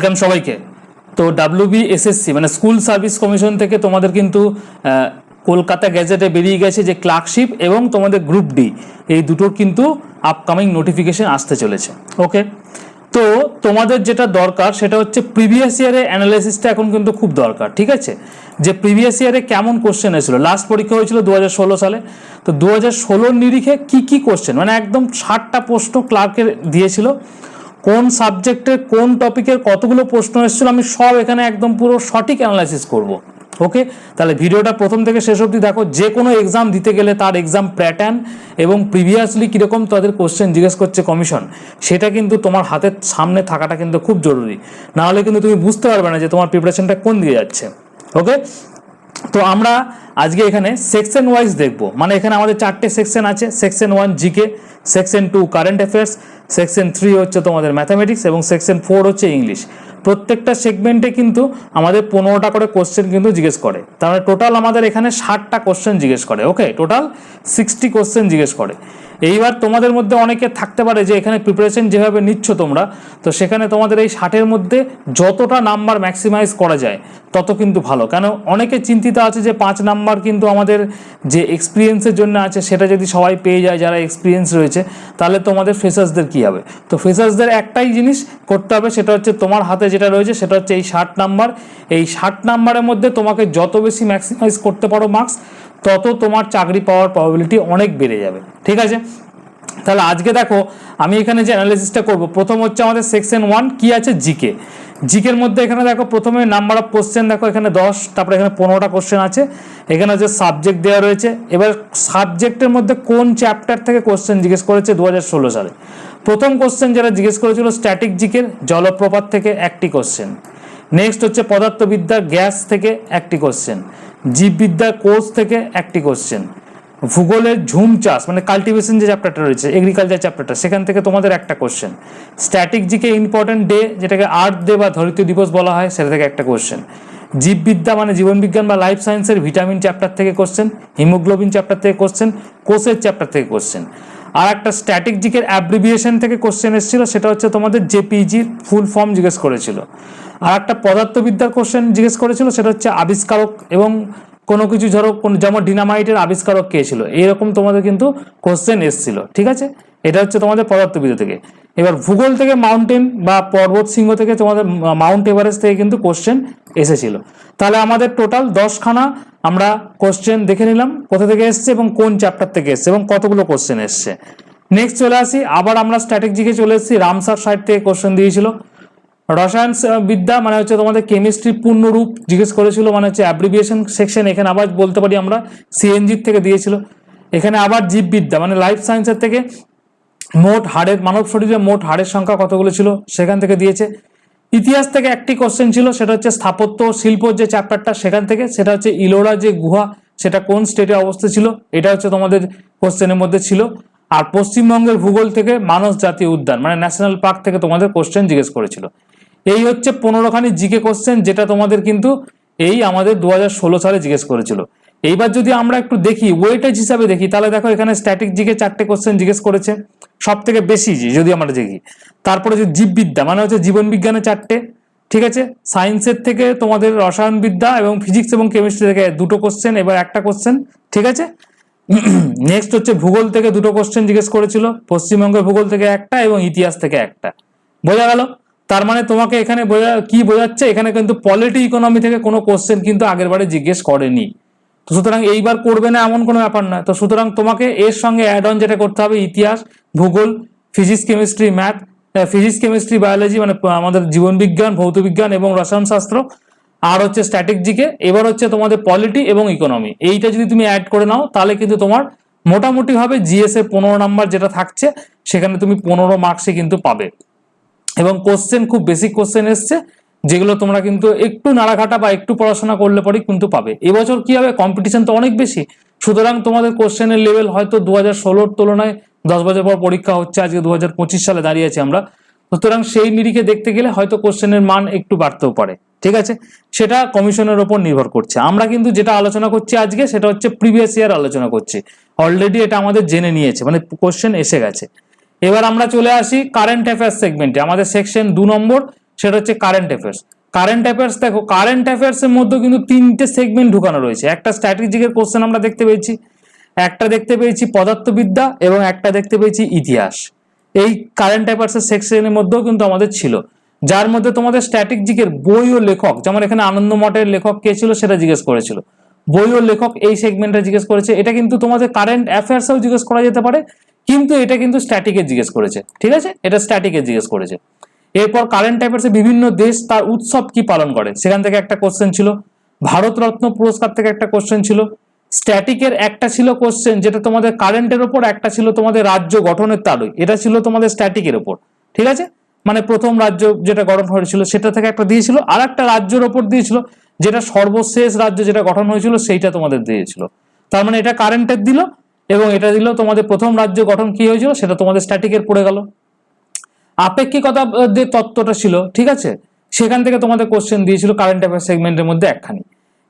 Welcome সবাইকে। তো WB SSC মানে স্কুল সার্ভিস কমিশন থেকে তোমাদের কিন্তু কলকাতা গ্যাজেটে বেরিয়ে গেছে যে ক্লার্কশিপ এবং তোমাদের গ্রুপ ডি এই দুটোর কিন্তু আপকামিং নোটিফিকেশন আসতে চলেছে ওকে তো তোমাদের যেটা দরকার সেটা হচ্ছে প্রিভিয়াস ইয়ারের অ্যানালাইসিসটা এখন কিন্তু খুব দরকার, ঠিক আছে? যে প্রিভিয়াস ইয়ারে কেমন কোশ্চেন এসেছিল? লাস্ট পরীক্ষা হয়েছিল দু হাজার ষোলো সালে। তো দু হাজার নিরিখে কী কী কোশ্চেন মানে একদম ষাটটা প্রশ্ন ক্লার্কের দিয়েছিল। কোন সাবজেক্টের কোন টপিকের কতগুলো প্রশ্ন এসেছিল, আমি সব এখানে একদম পুরো সঠিক অ্যানালাইসিস করব। ওকে? তাহলে ভিডিওটা প্রথম থেকে শেষ অবধি দেখো, যে কোনো এক্সাম দিতে গেলে তার এক্সাম প্যাটার্ন এবং প্রিভিয়াসলি কীরকম তাদের কোশ্চেন জিজ্ঞেস করছে কমিশন সেটা কিন্তু তোমার হাতের সামনে থাকাটা কিন্তু খুব জরুরি। নাহলে কিন্তু তুমি বুঝতে পারবে না যে তোমার প্রিপারেশনটা কোন দিকে যাচ্ছে। ওকে? তো আমরা আজকে এখানে সেকশন ওয়াইজ দেখব। মানে এখানে আমাদের চারটে সেকশন আছে। Section one GK section two current affairs section three হচ্ছে তোমাদের ম্যাথামেটিক্স এবং সেকশন ফোর হচ্ছে ইংলিশ প্রত্যেকটা সেগমেন্টে কিন্তু আমাদের পনেরোটা করে কোশ্চেন কিন্তু জিজ্ঞেস করে। তার মানে টোটাল আমাদের এখানে ষাটটা কোশ্চেন জিজ্ঞেস করে ওকে টোটাল সিক্সটি কোশ্চেন জিজ্ঞেস করে। এইবার তোমাদের মধ্যে অনেকে থাকতে পারে যে এখানে প্রিপারেশন যেভাবে নিচ্ছ তোমরা, তো সেখানে তোমাদের এই ষাটের মধ্যে যতটা নাম্বার ম্যাক্সিমাইজ করা যায়, তত কিন্তু ভালো। কেন, অনেকে চিন্তিত আছে যে পাঁচ নাম্বার কিন্তু আমাদের যে এক্সপিরিয়েন্সের জন্য আছে, সেটা যদি সবাই পেয়ে যায় যারা এক্সপিরিয়েন্স রয়েছে, তাহলে তোমাদের ফ্রেশার্সদের কী হবে? তো ফ্রেশার্সদের একটাই জিনিস করতে হবে, সেটা হচ্ছে তোমার হাতে যেটা রয়েছে, সেটা হচ্ছে এই ষাট নাম্বার এই ষাট নাম্বারের মধ্যে তোমাকে যত বেশি ম্যাক্সিমাইজ করতে পারো মার্কস তত তোমার চাকরি পাওয়ার প্রবাবিলিটি অনেক বেড়ে যাবে। ঠিক আছে? তাহলে আজকে দেখো, আমি এখানে যে অ্যানালিসিসটা করব, প্রথম হচ্ছে আমাদের সেকশন ওয়ান কি আছে? জিকে জিকের মধ্যে এখানে দেখো, প্রথমে নাম্বার অফ কোশ্চেন দেখো, এখানে দশ, তারপরে এখানে পনেরোটা কোশ্চেন আছে। এখানে হচ্ছে সাবজেক্ট দেওয়া রয়েছে, এবার সাবজেক্টের মধ্যে কোন চ্যাপ্টার থেকে কোশ্চেন জিজ্ঞেস করেছে? দু হাজার ষোলো সালে। প্রথম কোশ্চেন যেটা জিজ্ঞেস করেছিল স্ট্যাটিক জিকের জলপ্রপাত থেকে একটি কোশ্চেন নেক্সট হচ্ছে পদার্থবিদ্যার গ্যাস থেকে একটি কোশ্চেন জীববিদ্যার কোর্স থেকে একটি কোশ্চেন ভূগোলের ঝুম চাষ মানে কাল্টিভেশন যে চ্যাপ্টারটা রয়েছে এগ্রিকালচার চ্যাপ্টারটা সেখান থেকে তোমাদের একটা question static GK important day যেটাকে আর্থ ডে বা ধরিত্রী দিবস বলা হয়, সেটা থেকে একটা কোশ্চেন জীববিদ্যা মানে জীবনবিজ্ঞান বা লাইফ সায়েন্সের ভিটামিন চ্যাপ্টার থেকে কোশ্চেন হিমোগ্লোবিন চ্যাপ্টার থেকে কোশ্চেন কোষের চ্যাপ্টার থেকে কোশ্চেন আর একটা স্ট্যাটিক জিকের অ্যাব্রিভিয়েশন থেকে কোশ্চেন এসেছিল, সেটা হচ্ছে তোমাদের জেপিজির ফুল ফর্ম জিজ্ঞেস করেছিল। আর একটা পদার্থবিদ্যার কোশ্চেন জিজ্ঞেস করেছিল, সেটা হচ্ছে আবিষ্কারক এবং কোনো কিছু ধরো, কোন যেমন ডিনামাইটের আবিষ্কারক কে ছিল এইরকম তোমাদের কিন্তু কোশ্চেন এসেছিল, ঠিক আছে? এটা হচ্ছে তোমাদের পদার্থবিদ্যা থেকে। এবার ভূগোল থেকে মাউন্টেন বা পর্বত সিংহ থেকে তোমাদের মাউন্ট এভারেস্ট থেকে কিন্তু কোশ্চেন এসেছিল। তাহলে আমাদের টোটাল দশখানা আমরা কোশ্চেন দেখে নিলাম, কোথা থেকে এসছে এবং কোন চ্যাপ্টার থেকে এসছে এবং কতগুলো কোশ্চেন এসছে। নেক্সট চলে আসি, আবার আমরা স্ট্র্যাটেজিকে চলে এসেছি রামসার সাইড থেকে কোশ্চেন দিয়েছিল। রসায়ন বিদ্যা মানে হচ্ছে তোমাদের কেমিস্ট্রি পূর্ণরূপ জিজ্ঞেস করেছিল মানে হচ্ছে অ্যাব্রিভিয়েশন সেকশন এখানে আবার বলতে পারি আমরা সিএনজির থেকে দিয়েছিল। এখানে আবার জীববিদ্যা মানে লাইফ সায়েন্সের থেকে মোট হাড়ের মানব শরীরে মোট হাড়ের সংখ্যা কতগুলো ছিল, সেখান থেকে দিয়েছে। ইতিহাস থেকে একটি কোশ্চেন ছিল, সেটা হচ্ছে স্থাপত্য ও শিল্পর যে চ্যাপ্টারটা সেখান থেকে সেটা হচ্ছে ইলোরা যে গুহা, সেটা কোন স্টেটে অবস্থিত ছিল, এটা হচ্ছে তোমাদের কোশ্চেনের মধ্যে ছিল। আর পশ্চিমবঙ্গের ভূগোল থেকে মানস জাতীয় উদ্যান মানে ন্যাশনাল পার্ক থেকে তোমাদের কোশ্চেন জিজ্ঞেস করেছিল। এই হচ্ছে পনেরোখানি জিকে কোশ্চেন যেটা তোমাদের কিন্তু এই আমাদের দু হাজার ষোলো সালে জিজ্ঞেস করেছিল। এইবার যদি আমরা একটু দেখি ওয়েটেজ হিসাবে দেখি, তাহলে দেখো এখানে স্ট্যাটিক জিকে চারটে কোশ্চেন জিজ্ঞেস করেছে সব থেকে বেশি যদি আমরা দেখি। তারপরে যে জীববিদ্যা মানে হচ্ছে জীবন বিজ্ঞানে চারটে, ঠিক আছে? সায়েন্সের থেকে তোমাদের রসায়নবিদ্যা এবং ফিজিক্স এবং কেমিস্ট্রি থেকে দুটো কোশ্চেন এবার একটা কোশ্চেন ঠিক আছে? নেক্সট হচ্ছে ভূগোল থেকে দুটো কোশ্চেন জিজ্ঞেস করেছিল পশ্চিমবঙ্গের ভূগোল থেকে একটা এবং ইতিহাস থেকে একটা। বোঝা গেল? তার মানে তোমাকে এখানে বোঝা, কি বোঝাচ্ছে? এখানে কিন্তু পলিটি ইকোনমি থেকে কোনো কোশ্চেন কিন্তু আগের বারে জিজ্ঞেস করেনি। তো সুতরাং এইবার করবে না এমন কোনো ব্যাপার নয়। তো সুতরাং তোমাকে এর সঙ্গে অ্যাড অন যেটা করতে হবে, ইতিহাস, ভূগোল physics chemistry math physics chemistry biology মানে আমাদের জীবনবিজ্ঞান ভৌতবিজ্ঞান এবং রসায়নশাস্ত্র আর হচ্ছে স্ট্যাটিক জিকে এবার হচ্ছে তোমাদের পলিটি এবং ইকোনমি এইটা যদি তুমি অ্যাড করে নাও, তাহলে কিন্তু তোমার মোটামুটি ভাবে জিএস এর পনেরো নাম্বার যেটা থাকছে, সেখানে তুমি পনেরো মার্কসে কিন্তু পাবে। এবং কোশ্চেন খুব বেসিক কোশ্চেন এসছে যেগুলো তোমরা কিন্তু একটু নাড়াঘাটা বা একটু পড়াশোনা করলে পরেই কিন্তু পাবে। এবছর কি হবে? কম্পিটিশন তো অনেক বেশি। সুতরাং তোমাদের কোশ্চেনের লেভেল হয়তো দু হাজার ষোলোর তুলনায় দশ বছর পর পরীক্ষা হচ্ছে, আজকে দু হাজার পঁচিশ সালে দাঁড়িয়ে আছি আমরা। সুতরাং সেই নিরিখে দেখতে গেলে হয়তো কোশ্চেনের মান একটু বাড়তেও পারে। ঠিক আছে? সেটা কমিশনের ওপর নির্ভর করছে। আমরা কিন্তু যেটা আলোচনা করছি আজকে, সেটা হচ্ছে প্রিভিয়াস ইয়ার আলোচনা করছি। অলরেডি এটা আমাদের জেনে নিয়েছে মানে কোশ্চেন এসে গেছে। এবার আমরা চলে আসি কারেন্ট অ্যাফেয়ার্স সেগমেন্টে আমাদের সেকশন দু নম্বর সেটা হচ্ছে কারেন্ট অ্যাফেয়ার্স কারেন্ট অ্যাফেয়ার্স দেখো কারেন্ট অ্যাফেয়ার্স এর মধ্যে কিন্তু তিনটে সেগমেন্ট ঢুকানো রয়েছে। একটা স্ট্র্যাটেজিকের কোশ্চেন আমরা দেখতে পেয়েছি, একটা দেখতে পেয়েছি পদার্থবিদ্যা এবং একটা দেখতে পেয়েছি ইতিহাস। এই কারেন্ট অ্যাফেয়ার্সের সেকশনের মধ্যেও কিন্তু আমাদের ছিল। যার মধ্যে তোমাদের স্ট্র্যাটেজিকের বই ও লেখক, যেমন এখানে আনন্দ মঠের লেখক কে ছিল সেটা জিজ্ঞেস করেছিল। বই ও লেখক এই সেগমেন্টটা জিজ্ঞেস করেছে। এটা কিন্তু তোমাদের কারেন্ট অ্যাফেয়ার্সেও জিজ্ঞেস করা যেতে পারে, কিন্তু এটা কিন্তু স্ট্যাটিকের জিজ্ঞেস করেছে। ঠিক আছে? এটা স্ট্যাটিকের জিজ্ঞেস করেছে। এরপর কারেন্ট অ্যাফেয়ার্সে বিভিন্ন দেশ তার উৎসব কি পালন করে? সেখান থেকে একটা কোশ্চেন ছিল। ভারতরত্ন পুরস্কার থেকে একটা কোশ্চেন ছিল। স্ট্যাটিকের একটা ছিল কোশ্চেন যেটা তোমাদের কারেন্টের ওপর একটা ছিল তোমাদের রাজ্য গঠনের তালুই এটা ছিল তোমাদের স্ট্যাটিকের ওপর ঠিক আছে? মানে প্রথম রাজ্য যেটা গঠন হয়েছিল, সেটা থেকে একটা দিয়েছিল। আর একটা রাজ্যের ওপর দিয়েছিল, যেটা সর্বশেষ রাজ্য যেটা গঠন হয়েছিল, সেইটা তোমাদের দিয়েছিল। তার মানে এটা কারেন্টের দিল, এবং এটা দিল তোমাদের প্রথম রাজ্য গঠন কি হয়েছিল, সেটা তোমাদের স্ট্যাটিকের পড়ে গেল। আপেক্ষিকতা যে তত্ত্বটা ছিল, ঠিক আছে? সেখান থেকে তোমাদের কোশ্চেন দিয়েছিল কারেন্ট অ্যাফেয়ার সেগমেন্টের মধ্যে একখানি।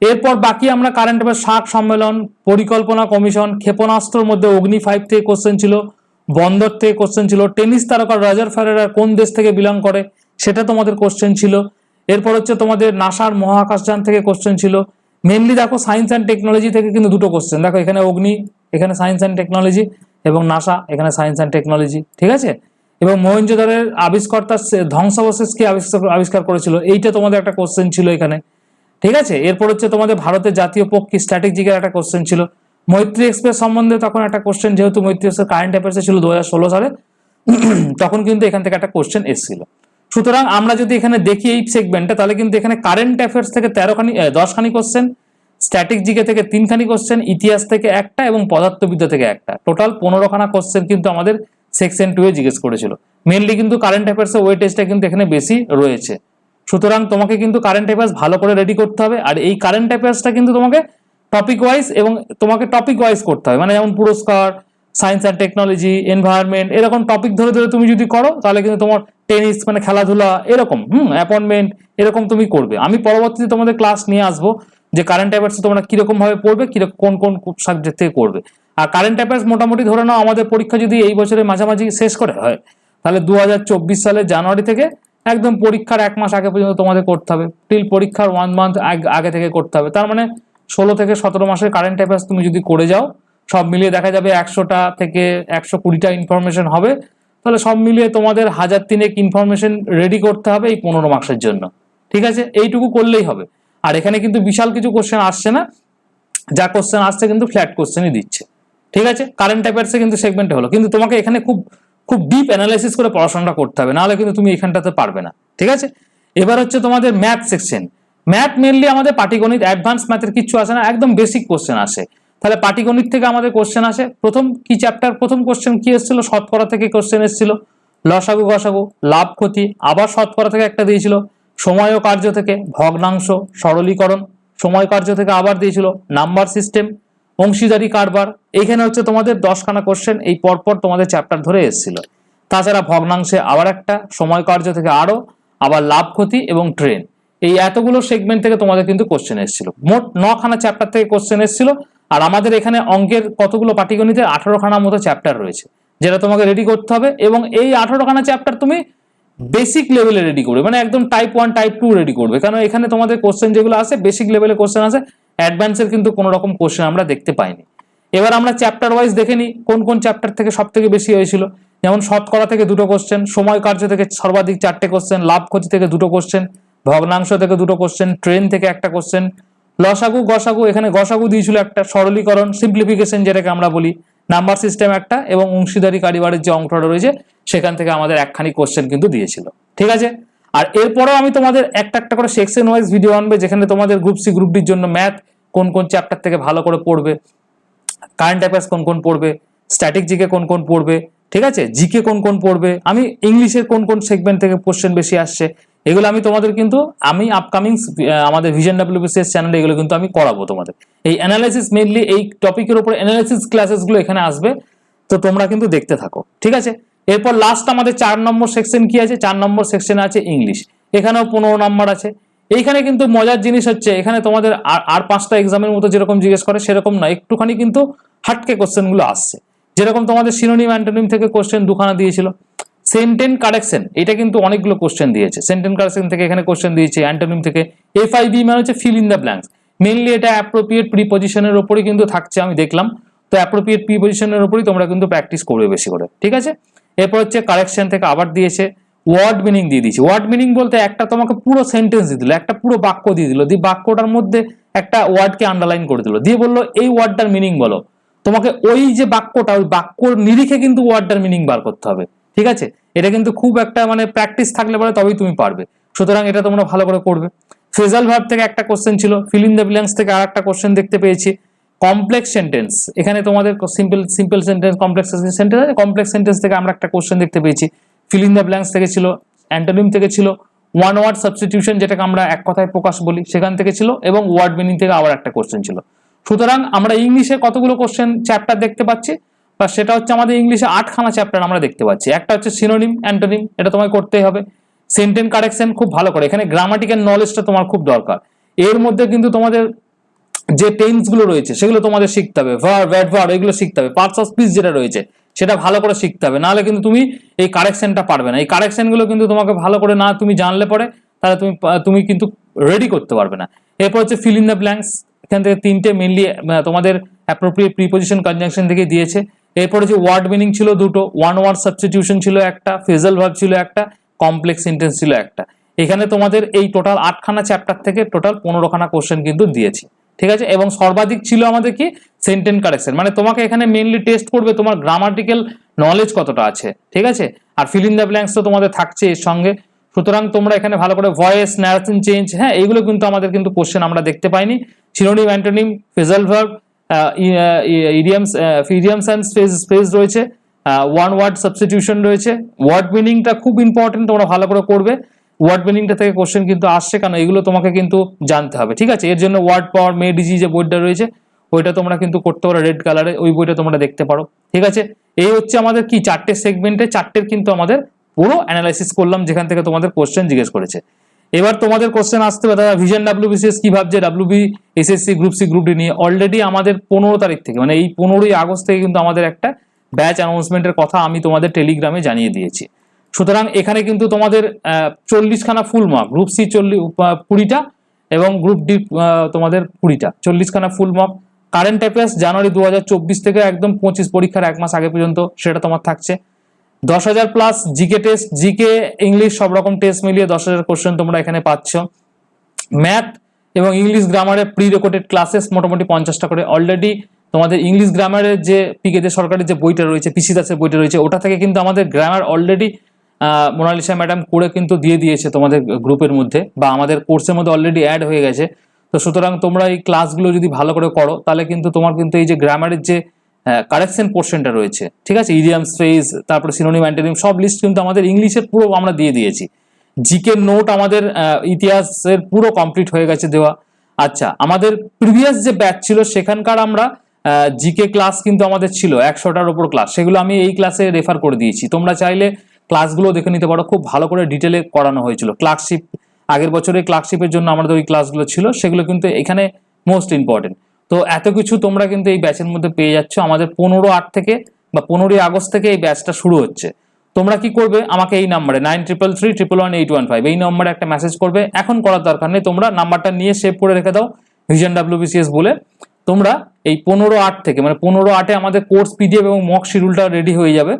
এরপর বাকি আমরা কারেন্ট অ্যাফেয়ার শাক সম্মেলন, পরিকল্পনা কমিশন, ক্ষেপণাস্ত্রের মধ্যে অগ্নি ফাইভ থেকে কোশ্চেন ছিল, বন্দর থেকে কোশ্চেন ছিল, টেনিস তারকা রজার ফেরার কোন দেশ থেকে বিলং করে, সেটা তোমাদের কোশ্চেন ছিল। এরপর হচ্ছে তোমাদের নাসার মহাকাশযান থেকে কোশ্চেন ছিল। মেনলি দেখো সায়েন্স অ্যান্ড টেকনোলজি থেকে কিন্তু দুটো কোশ্চেন দেখো এখানে অগ্নি, এখানে সায়েন্স অ্যান্ড টেকনোলজি এবং নাসা, এখানে সায়েন্স অ্যান্ড টেকনোলজি ঠিক আছে? এবং মহেঞ্জোদারের আবিষ্কর্তা সে- ধ্বংসাবশেষ কি আবিষ্কার আবিষ্কার করেছিল, এইটা তোমাদের একটা কোশ্চেন ছিল এখানে। ঠিক আছে? এরপর হচ্ছে তোমাদের ভারতের জাতীয় পক্ষী স্ট্র্যাটেজিকের একটা কোশ্চেন ছিল। মৈত্রী এক্সপ্রেস সম্বন্ধে তখন একটা কোশ্চেন যেহেতু মৈত্রী এক্সপ্রেস কারেন্ট অ্যাফেয়ার্সে ছিল দু হাজার ষোলো সালে, তখন কিন্তু এখান থেকে একটা কোশ্চেন এসেছিল। সুতরাং আমরা যদি এখানে দেখি এই সেগমেন্টটা তাহলে কিন্তু এখানে কারেন্ট অ্যাফেয়ার্স থেকে তেরোখানি দশখানি কোশ্চেন স্ট্যাটিক জিকে থেকে তিনখানি কোশ্চেন ইতিহাস থেকে একটা এবং পদার্থবিদ্যা থেকে একটা। টোটাল পনেরোখানা কোশ্চেন কিন্তু আমাদের সেকশন টু এ জিজ্ঞেস করেছিল। মেনলি কিন্তু কারেন্ট অ্যাফেয়ার্সের ওয়েটেজটা কিন্তু এখানে বেশি রয়েছে। সুতরাং তোমাকে কিন্তু কারেন্ট অ্যাফেয়ার্স ভালো করে রেডি করতে হবে, আর এই কারেন্ট অ্যাফেয়ার্সটা কিন্তু তোমাকে টপিক ওয়াইজ এবং তোমাকে টপিক ওয়াইজ করতে হবে। মানে যেমন পুরস্কার সায়েন্স অ্যান্ড টেকনোলজি এনভায়রনমেন্ট এরকম টপিক ধরে ধরে তুমি যদি করো, তাহলে কিন্তু তোমার টেনিস মানে খেলাধুলা, এরকম, হুম অ্যাপয়েন্টমেন্ট এরকম তুমি করবে। আমি পরবর্তীতে তোমাদের ক্লাস নিয়ে আসব যে কারেন্ট অ্যাফেয়ার্স তোমরা কীরকম ভাবে পড়বে কীরকম কোন কোন সাবজেক্ট থেকে করবে। আর কারেন্ট অ্যাফেয়ার্স মোটামুটি ধরে নাও আমাদের পরীক্ষা যদি এই বছরের মাঝামাঝি শেষ করে হয়, তাহলে দু হাজার চব্বিশ সালের জানুয়ারি থেকে একদম পরীক্ষার এক মাস আগে পর্যন্ত তোমাদের করতে হবে। টিল পরীক্ষার ওয়ান মান্থ আগে থেকে করতে হবে। তার মানে ষোলো থেকে সতেরো মাসের কারেন্ট অ্যাফেয়ার্স তুমি যদি করে যাও, সব মিলিয়ে দেখা যাবে একশোটা থেকে একশো কুড়িটা ইনফরমেশন হবে। তাহলে সব মিলিয়ে তোমাদের হাজার তিনেক ইনফরমেশন রেডি করতে হবে এই পনেরো মাসের জন্য। ঠিক আছে? এইটুকু করলেই হবে। আর এখানে কিন্তু বিশাল কিছু কোশ্চেন আসছে না। যা কোশ্চেন আসছে কিন্তু ফ্ল্যাট কোশ্চেনই দিচ্ছে। ঠিক আছে? কারেন্ট অ্যাফেয়ার্সে কিন্তু সেগমেন্টে হলো। কিন্তু তোমাকে এখানে খুব খুব ডিপ অ্যানালাইসিস করে পড়াশোনাটা করতে হবে। নাহলে কিন্তু তুমি এখানটাতে পারবে না। ঠিক আছে? এবার হচ্ছে তোমাদের ম্যাথ সেকশন ম্যাথ মেনলি আমাদের পাটিগণিত অ্যাডভান্স ম্যাথের কিছু আসে না, একদম বেসিক কোশ্চেন আসে। তাহলে পাটিগণিত থেকে আমাদের কোশ্চেন আসে। প্রথম কি চ্যাপ্টার প্রথম কোশ্চেন কি এসেছিল? শতকরা থেকে কোশ্চেন এসেছিল। লসাগু, গসাগু, লাভ, ক্ষতি, আবার শতকরা থেকে একটা দিয়েছিল। সময় ও কার্য থেকে, ভগ্নাংশ, সরলীকরণ, সময় কার্য থেকে আবার দিয়েছিল। নাম্বার সিস্টেম অংশীদারি কারবার। এখানে হচ্ছে তোমাদের দশখানা কোশ্চেন এই পরপর তোমাদের চ্যাপ্টার ধরে এসেছিল। তাছাড়া ভগ্নাংশে আবার একটা, সময় কার্য থেকে আরও, আবার লাভ ক্ষতি এবং ট্রেন এই এতগুলো সেগমেন্ট থেকে তোমাদের কিন্তু কোশ্চেন এসেছিল। মোট নখানা চ্যাপ্টার থেকে কোশ্চেন এসেছিল। আর আমাদের এখানে অঙ্কের কতগুলো পাটিগণিতের আঠারোখানা মতো চ্যাপ্টার রয়েছে, যেটা তোমাকে রেডি করতে হবে। এবং এই আঠারোখানা চ্যাপ্টার তুমি বেসিক লেভেলে রেডি করবে। মানে একদম type one type two ready করবে। কারণ এখানে তোমাদের কোশ্চেন যেগুলো আছে বেসিক লেভেলে কোশ্চেন আছে অ্যাডভান্সের কিন্তু কোনো রকম কোশ্চেন আমরা দেখতে পাইনি। এবার আমরা চ্যাপ্টার ওয়াইজ দেখে নিই, কোন কোন চ্যাপ্টার থেকে সব থেকে বেশি হয়েছিল। যেমন শতকরা থেকে দুটো কোশ্চেন সময় কার্য থেকে সর্বাধিক চারটে কোশ্চেন লাভ ক্ষতি থেকে দুটো কোশ্চেন ভগ্নাংশ থেকে দুটো কোশ্চেন ট্রেন থেকে একটা কোশ্চেন লসাগু, গসাগু, এখানে গসাগু দিয়েছিল একটা সরলীকরণ সিম্পলিফিকেশন যেটাকে আমরা বলি নাম্বার সিস্টেম একটা এবং অংশীদারি কারিবারের যে অংশটা রয়েছে, সেখান থেকে আমাদের একখানি কোশ্চেন কিন্তু দিয়েছিল। ঠিক আছে? আর এরপরেও আমি তোমাদের একটা একটা করে সেকশন ওয়াইজ ভিডিও আনবে, যেখানে তোমাদের গ্রুপ সি গ্রুপ ডির জন্য ম্যাথ কোন কোন চ্যাপ্টার থেকে ভালো করে পড়বে কারেন্ট অ্যাফেয়ার্স কোন কোন পড়বে স্ট্যাটিক জিকে কোন কোন পড়বে, ঠিক আছে? জিকে কোন কোন পড়বে, আমি ইংলিশের কোন কোন সেগমেন্ট থেকে কোশ্চেন বেশি আসছে, এগুলো আমি তোমাদের কিন্তু, আমি আপকামিং আমাদের ভিশন ডাব্লিউবিসিএস চ্যানেলে এগুলো কিন্তু আমি করাবো তোমাদের। এই অ্যানালাইসিস মেনলি এই টপিকের উপর অ্যানালাইসিস ক্লাসেসগুলো এখানে আসবে, তো তোমরা কিন্তু দেখতে থাকো, ঠিক আছে? এরপর লাস্ট আমাদের চার নম্বর সেকশন কি আছে? চার নম্বর সেকশনে আছে ইংলিশ এখানেও পনেরো নম্বর আছে। এইখানে কিন্তু মজার জিনিস হচ্ছে, এখানে তোমাদের আর আর পাঁচটা এক্সামের মতো যেরকম জিজ্ঞেস করে, সেরকম না একটুখানি কিন্তু হাটকে কোশ্চেনগুলো আসছে। যেরকম তোমাদের সিনোনিম অ্যান্টোনিম থেকে কোশ্চেন দুখানা দিয়েছিল। সেন্টেন কারেকশন এটা কিন্তু অনেকগুলো কোশ্চেন দিয়েছে। সেন্টেন কারেকশন থেকে এখানে কোশ্চেন দিয়েছে অ্যান্টোনিম থেকে। এফ আই বি মানে হচ্ছে fill in the blanks mainly এটা অ্যাপ্রোপ্রিয়েট প্রিপোজিশনের ওপরই কিন্তু থাকছে, আমি দেখলাম। তো অ্যাপ্রোপ্রিয়েট প্রিপোজিশনের ওপরই তোমরা কিন্তু প্র্যাকটিস করবে বেশি করে। ঠিক আছে? এরপর হচ্ছে কারেকশন থেকে আবার দিয়েছে ওয়ার্ড মিনিং দিয়ে দিয়েছে। ওয়ার্ড মিনিং বলতে একটা তোমাকে পুরো সেন্টেন্স দিয়ে দিল, একটা পুরো বাক্য দিয়ে দিল, দিয়ে বাক্যটার মধ্যে একটা ওয়ার্ডকে আন্ডারলাইন করে দিল। দিয়ে বলল, এই ওয়ার্ডটার মিনিং বলো। তোমাকে ওই যে বাক্যটা, ওই বাক্যর নিরিখে কিন্তু ওয়ার্ডটার মিনিং বার করতে হবে। ঠিক আছে? এটা কিন্তু খুব একটা মানে প্র্যাকটিস থাকলে পরে তবেই তুমি পারবে। সুতরাং এটা তোমরা ভালো করে করবে। ফেজাল ভার্ব থেকে একটা কোশ্চেন ছিল ফিল ইন দ্য ব্ল্যাঙ্কস থেকে আর একটা কোশ্চেন দেখতে পেয়েছি। কমপ্লেক্স সেন্টেন্স এখানে তোমাদের simple simple sentence complex sentence complex sentence থেকে আমরা একটা কোশ্চেন দেখতে পেয়েছি। ফিল ইন দ্য ব্ল্যাঙ্কস থেকে ছিল অ্যান্টোনিম থেকে ছিল ওয়ান ওয়ার্ড সাবস্টিটিউশন যেটাকে আমরা এক কথায় প্রকাশ বলি সেখান থেকে ছিল এবং ওয়ার্ড মিনিং থেকে আবার একটা কোশ্চেন ছিল। সুতরাং আমরা ইংলিশে কতগুলো কোশ্চেন চ্যাপ্টার দেখতে পাচ্ছি? বা সেটা হচ্ছে আমাদের ইংলিশে আটখানা চ্যাপ্টার আমরা দেখতে পাচ্ছি। একটা হচ্ছে সিনোনিম অ্যান্টোনিম এটা তোমায় করতেই হবে। সেন্টেন্স কারেকশন খুব ভালো করে। এখানে গ্রামাটিক্যাল নলেজটা তোমার খুব দরকার। এর মধ্যে কিন্তু তোমাদের যে টেন্সগুলো রয়েছে, সেগুলো তোমাদের শিখতে হবে। ভার ভ্যাট ভার এগুলো শিখতে হবে। পার্টস অফ স্পিচ যেটা রয়েছে, সেটা ভালো করে শিখতে হবে। নাহলে কিন্তু তুমি এই কারেকশনটা পারবে না। এই কারেকশনগুলো কিন্তু তোমাকে ভালো করে না তুমি জানলে পরে, তাহলে তুমি তুমি কিন্তু রেডি করতে পারবে না। এরপর হচ্ছে ফিল ইন দ্য ব্ল্যাঙ্কস এখান থেকে তিনটে মেনলি তোমাদের অ্যাপ্রোপ্রিয়েট প্রিপোজিশন কনজাংশন থেকে দিয়েছে। এরপরে হচ্ছে ওয়ার্ড মিনিং ছিল দুটো। ওয়ান ওয়ার্ড সাবস্টিটিউশন ছিল একটা ফেজাল ভার্ব ছিল একটা কমপ্লেক্স সেন্টেন্স ছিল একটা। এখানে তোমাদের এই টোটাল আটখানা চ্যাপ্টার থেকে টোটাল পনেরোখানা কোশ্চেন কিন্তু দিয়েছি। ঠিক আছে? এবং সর্বাধিক ছিল আমাদের কি? সেন্টেন্স কারেকশন মানে তোমাকে এখানে মেনলি টেস্ট করবে তোমার গ্রামাটিক্যাল নলেজ কতটা আছে, ঠিক আছে? আর ফিল ইন দ্য ব্ল্যাঙ্কস তো তোমাদের থাকছে এর সঙ্গে। সুতরাং তোমরা এখানে ভালো করে ভয়েস ন্যারেশন চেঞ্জ হ্যাঁ এইগুলো কিন্তু আমাদের কিন্তু কোশ্চেন আমরা দেখতে পাইনি। Synonym antonym phrasal verb idioms idioms and space space রয়েছে। ওয়ান ওয়ার্ড সাবস্টিটিউশন রয়েছে। ওয়ার্ড মিনিংটা খুব ইম্পর্টেন্ট তোমরা ভালো করে করবে। ওয়ার্ড মিনিংটা থেকে কোশ্চেন কিন্তু আসছে কেন? এগুলো তোমাকে কিন্তু জানতে হবে, ঠিক আছে? এর জন্য ওয়ার্ড পাওয়ার মে ডিজি যে বইটা রয়েছে, ওইটা তোমরা কিন্তু করতে পারো রেড কালারে ওই বইটা তোমরা দেখতে পারো, ঠিক আছে? এই হচ্ছে আমাদের কি চারটে সেগমেন্টে চারটের কিন্তু আমাদের পুরো অ্যানালাইসিস করলাম, যেখান থেকে তোমাদের কোশ্চেন জিজ্ঞেস করেছে। এবার তোমাদের কোশ্চেন আসতে হবে দাদা ভিশন ডাব্লিউ বিসিএস কি ভাবছে? W B SSC group C group D নিয়ে। অলরেডি আমাদের পনেরো তারিখ থেকে মানে এই পনেরোই আগস্ট থেকে কিন্তু আমাদের একটা ব্যাচ অ্যানাউন্সমেন্টের কথা আমি তোমাদের টেলিগ্রামে জানিয়ে দিয়েছি। সুতরাং এখানে কিন্তু তোমাদের চল্লিশখানা ফুল মার্ক গ্রুপ সি চল্লিশ কুড়িটা এবং গ্রুপ ডি তোমাদের কুড়িটা, চল্লিশখানা ফুল মার্ক কারেন্ট অ্যাফেয়ার্স জানুয়ারি দু হাজার চব্বিশ থেকে একদম পঁচিশ পরীক্ষার এক মাস আগে পর্যন্ত সেটা তোমার থাকছে। দশ হাজার plus GK test GK English সব রকম টেস্ট মিলিয়ে দশ হাজার কোশ্চেন তোমরা এখানে পাচ্ছ। ম্যাথ এবং ইংলিশ গ্রামারের প্রি রেকর্ডেড ক্লাসেস মোটামুটি পঞ্চাশটা করে। অলরেডি তোমাদের ইংলিশ গ্রামারের যে পিকেদের সরকারের যে বইটা রয়েছে পিসি দাসের বইটা রয়েছে, ওটা থেকে কিন্তু আমাদের গ্রামার অলরেডি মোনালিসা ম্যাডাম করে কিন্তু দিয়ে দিয়েছে তোমাদের গ্রুপের মধ্যে, বা আমাদের কোর্সের মধ্যে অলরেডি অ্যাড হয়ে গেছে। তো সুতরাং তোমরা এই ক্লাসগুলো যদি ভালো করে করো, তাহলে কিন্তু তোমার কিন্তু এই যে গ্রামারের যে কারেকশন পোর্শনটা রয়েছে, ঠিক আছে? ইডিয়াম ফ্রেজ তারপরে সিনোনিম অ্যান্টোনিম সব লিস্ট কিন্তু আমাদের ইংলিশের পুরো আমরা দিয়ে দিয়েছি। জিকে নোট আমাদের ইতিহাসের পুরো কমপ্লিট হয়ে গেছে দেওয়া। আচ্ছা আমাদের প্রিভিয়াস যে ব্যাচ ছিল, সেখানকার আমরা জিকে ক্লাস কিন্তু আমাদের ছিল, একশোটার ওপর ক্লাস সেগুলো আমি এই ক্লাসে রেফার করে দিয়েছি। তোমরা চাইলে ক্লাসগুলো দেখে নিতে পারো। খুব ভালো করে ডিটেলে করানো হয়েছিল। ক্লার্কশিপ আগের বছরে ক্লার্কশিপের জন্য আমাদের ওই ক্লাসগুলো ছিল, সেগুলো কিন্তু এখানে মোস্ট ইম্পর্টেন্ট তো এত কিছু তোমরা কিন্তু এই ব্যাচের মধ্যে পেয়ে যাচ্ছ। আমাদের পনেরো আট থেকে বা পনেরোই আগস্ট থেকে এই ব্যাচটা শুরু হচ্ছে। তোমরা কি করবে? আমাকে এই নাম্বারে nine triple three triple one eight one five এই নম্বরে একটা মেসেজ করবে। এখন করার দরকার নেই। তোমরা নাম্বারটা নিয়ে সেভ করে রেখে দাও ভিশন ডাব্লিউবিসিএস বলে। তোমরা এই পনেরো আট থেকে মানে পনেরো আটে আমাদের কোর্স পিডিএফ এবং মক শিডিউলটা রেডি হয়ে যাবে।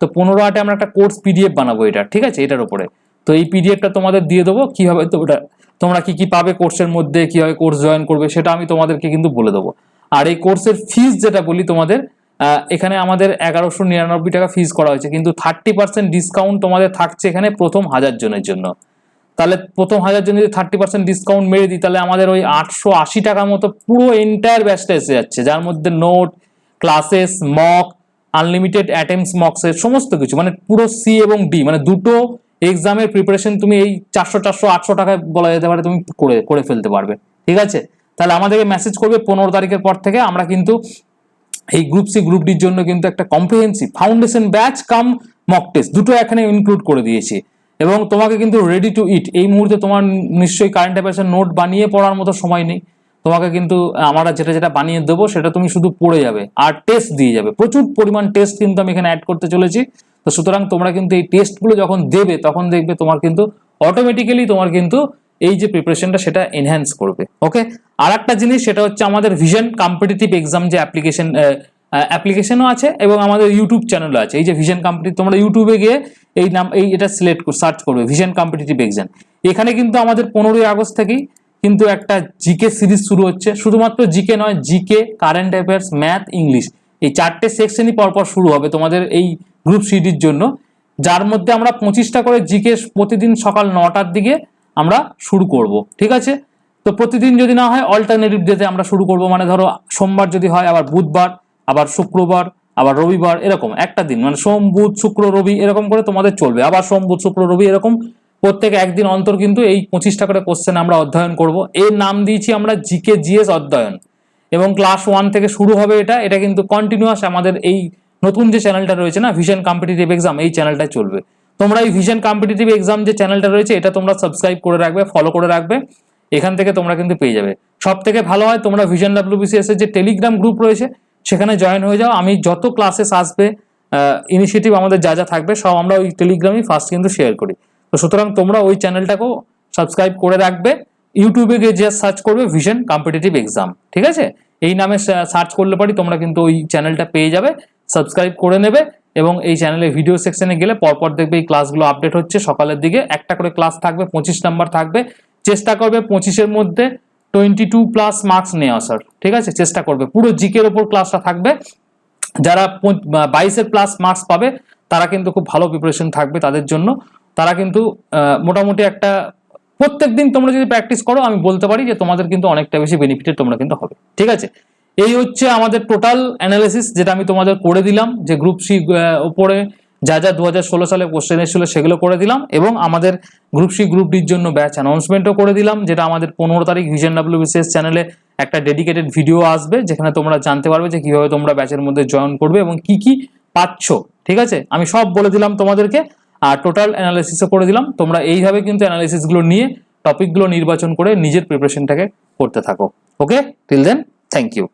তো পনেরো আটে আমরা একটা কোর্স পিডিএফ বানাবো এটা, ঠিক আছে? এটার উপরে। তো এই পিডিএফটা তোমাদের দিয়ে দেবো, কীভাবে তো ওটা, তোমরা কি কি পাবে কোর্সের মধ্যে, কীভাবে কোর্স জয়েন করবে, সেটা আমি তোমাদেরকে কিন্তু বলে দেবো। আর এই কোর্সের ফিস যেটা বলি তোমাদের এখানে আমাদের এগারোশো নিরানব্বই টাকা ফিস করা হয়েছে, কিন্তু থার্টি পার্সেন্ট ডিসকাউন্ট তোমাদের থাকছে এখানে প্রথম হাজার জনের জন্য। তাহলে প্রথম হাজার জন যদি থার্টি পার্সেন্ট ডিসকাউন্ট মেরে দিই, তাহলে আমাদের ওই আটশো আশি টাকার মতো পুরো এন্টায়ার ব্যাচটা এসে যাচ্ছে। যার মধ্যে note classes mock unlimited attempts মক্সের সমস্ত কিছু মানে পুরো সি এবং ডি মানে দুটো এক্সামের প্রিপারেশন তুমি এই চারশো চারশো, আটশো টাকায় বলা যেতে পারে তুমি করে করে ফেলতে পারবে, ঠিক আছে? তাহলে আমাদেরকে মেসেজ করবে পনেরো তারিখের পর থেকে, আমরা কিন্তু এই গ্রুপ সি গ্রুপ ডির জন্য কিন্তু একটা comprehensive foundation batch cum mock test দুটো এখানে ইনক্লুড করে দিয়েছি। এবং তোমাকে কিন্তু রেডি টু ইট এই মুহূর্তে তোমার নিশ্চয়ই কারেন্ট অ্যাফেয়ার্সের নোট বানিয়ে পড়ার মতো সময় নেই। তোমাকে কিন্তু আমরা যেটা যেটা বানিয়ে দেবো সেটা তুমি শুধু পড়ে যাবে আর টেস্ট দিয়ে যাবে। প্রচুর পরিমাণ টেস্ট কিন্তু আমি এখানে অ্যাড করতে চলেছি। তো সুতরাং তোমরা কিন্তু এই টেস্টগুলো যখন দেবে, তখন দেখবে তোমার কিন্তু অটোমেটিক্যালি তোমার কিন্তু এই যে প্রিপারেশনটা সেটা এনহ্যান্স করবে। ওকে আর একটা জিনিস সেটা হচ্ছে আমাদের ভিশন কম্পিটিটিভ এক্সাম যে অ্যাপ্লিকেশন অ্যাপ্লিকেশনও আছে এবং আমাদের ইউটিউব চ্যানেলও আছে। এই যে ভিশন কম্পিটিভ তোমরা ইউটিউবে গিয়ে এই নাম, এই এটা সিলেক্ট সার্চ করবে ভিশন কম্পিটিটিভ এক্সাম এখানে কিন্তু আমাদের পনেরোই আগস্ট থেকেই কিন্তু একটা জিকে সিরিজ শুরু হচ্ছে। শুধুমাত্র জিকে নয় GK current affairs math English এই চারটে সেকশনই পরপর শুরু হবে তোমাদের এই গ্রুপ সিডির জন্য। যার মধ্যে আমরা পঁচিশটা করে জিকে প্রতিদিন সকাল নটার দিকে আমরা শুরু করব, ঠিক আছে? তো প্রতিদিন যদি না হয় অল্টারনেটিভ ডেতে আমরা শুরু করব। মানে ধরো, সোমবার যদি হয়, আবার বুধবার, আবার শুক্রবার, আবার রবিবার, এরকম। একটা দিন। মানে সোম, বুধ, শুক্র, রবি, এরকম করে তোমাদের চলবে। আবার সোম, বুধ, শুক্র, রবি, এরকম প্রত্যেক একদিন অন্তর কিন্তু এই পঁচিশটা করে কোশ্চেন আমরা অধ্যয়ন করব। এর নাম দিয়েছি আমরা জিকে জিএস অধ্যয়ন। এবং ক্লাস ওয়ান থেকে শুরু হবে এটা এটা কিন্তু কন্টিনিউয়াস আমাদের এই নতুন যে চ্যানেলটা রয়েছে না ভিশন কম্পিটিটিভ এক্সাম এই চ্যানেলটা চলবে। তোমরা এই ভিশন কম্পিটিটিভ এক্সাম যে চ্যানেলটা রয়েছে, এটা তোমরা সাবস্ক্রাইব করে রাখবে ফলো করে রাখবে, এখান থেকে তোমরা কিন্তু পেয়ে যাবে। সব থেকে ভালো হয়, তোমরা ভিশন ডাব্লিউবিসিএস এর যে টেলিগ্রাম গ্রুপ রয়েছে, সেখানে জয়েন হয়ে যাও। আমি যত ক্লাসেস আসবে ইনিশিয়েটিভ আমাদের যা যা থাকবে, সব আমরা ওই টেলিগ্রামই ফার্স্ট কিন্তু শেয়ার করি। তো সুতরাং তোমরা ওই চ্যানেলটাকেও সাবস্ক্রাইব করে রাখবে। ইউটিউবে গিয়ে যে সার্চ করবে ভিশন কম্পিটিটিভ এক্সাম ঠিক আছে? এই নামে সার্চ করলে পারি, তোমরা কিন্তু ওই চ্যানেলটা পেয়ে যাবে সাবস্ক্রাইব করে নেবে এবং এই চ্যানেলে ভিডিও সেকশনে গেলে পরপর দেখবে এই ক্লাসগুলো আপডেট হচ্ছে। সকালের দিকে একটা করে ক্লাস থাকবে, পঁচিশ নাম্বার থাকবে। চেষ্টা করবে পঁচিশের মধ্যে টোয়েন্টি টু প্লাস মার্কস নিয়ে আসার, ঠিক আছে? চেষ্টা করবে। পুরো জিকের ওপর ক্লাসটা থাকবে। যারা বাইশের প্লাস মার্কস পাবে, তারা কিন্তু খুব ভালো প্রিপারেশন থাকবে তাদের জন্য। তারা কিন্তু মোটামুটি একটা প্রত্যেক দিন তোমরা যদি প্র্যাকটিস করো, আমি বলতে পারি যে তোমাদের কিন্তু অনেকটা বেশি বেনিফিটেড তোমরা কিন্তু হবে। ঠিক আছে? এই হচ্ছে আমাদের টোটাল অ্যানালিসিস যেটা আমি তোমাদের করে দিলাম, যে গ্রুপ সি উপরে যা যা দু হাজার ষোলো সালে কোশ্চেন এসেছিল সেগুলো করে দিলাম এবং আমাদের গ্রুপ সি গ্রুপ ডির জন্য ব্যাচ অ্যানাউন্সমেন্টও করে দিলাম, যেটা আমাদের পনেরো তারিখ ভিশন ডাব্লিউ বিসিএস চ্যানেলে একটা ডেডিকেটেড ভিডিও আসবে, যেখানে তোমরা জানতে পারবে যে কীভাবে তোমরা ব্যাচের মধ্যে জয়েন করবে এবং কি কি পাচ্ছ। ঠিক আছে? আমি সব বলে দিলাম তোমাদেরকে। আর টোটাল অ্যানালাইসিসও করে দিলাম। তোমরা এইভাবে কিন্তু অ্যানালাইসিসগুলো নিয়ে টপিকগুলো নির্বাচন করে নিজের প্রিপারেশনটাকে করতে থাকো। Okay till then thank you